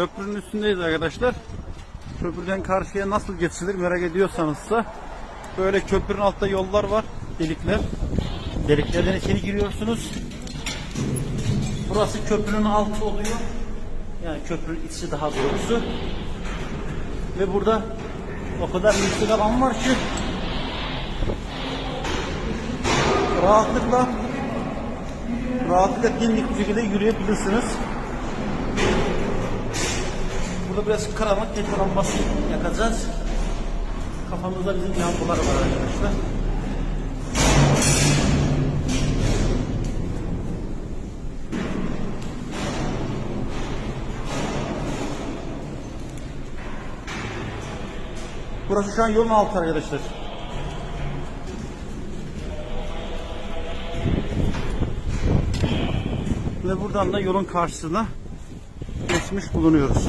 Köprünün üstündeyiz arkadaşlar. Köprüden karşıya nasıl geçilir merak ediyorsanız da böyle köprünün altta yollar var. Delikler. Deliklerden içeri giriyorsunuz. Burası köprünün altı oluyor. Yani köprünün içi daha doğrusu. Ve burada o kadar yüksek alan var ki rahatlıkla rahatlıkla dimdik bir şekilde yürüyebilirsiniz. Burada biraz karanlık tek lambası yakacağız. Kafamızda bizim lambalar var arkadaşlar. Burası şu an yolun altı arkadaşlar. Ve buradan da yolun karşısına geçmiş bulunuyoruz.